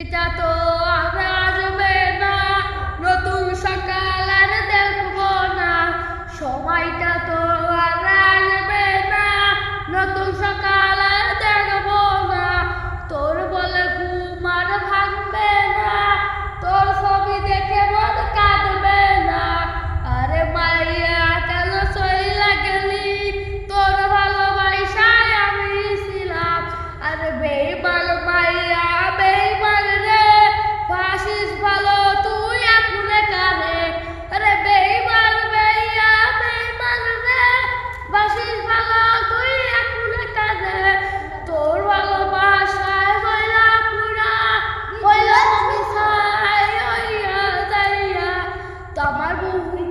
এটা তো আসবে না, নতুন সকাল আর দেখব না। সময়টা তো আর আসবে না, নতুন সকাল আর দেখব না। তোর বলে ঘুম ভাঙবে না, তোর ছবি দেখে মন কাঁদবে না। আরে মাইয়া, কেন সইলা গেলি তোর ভালোবাসায় আমি ছিলাম। আরে বেইমান Hallelujah.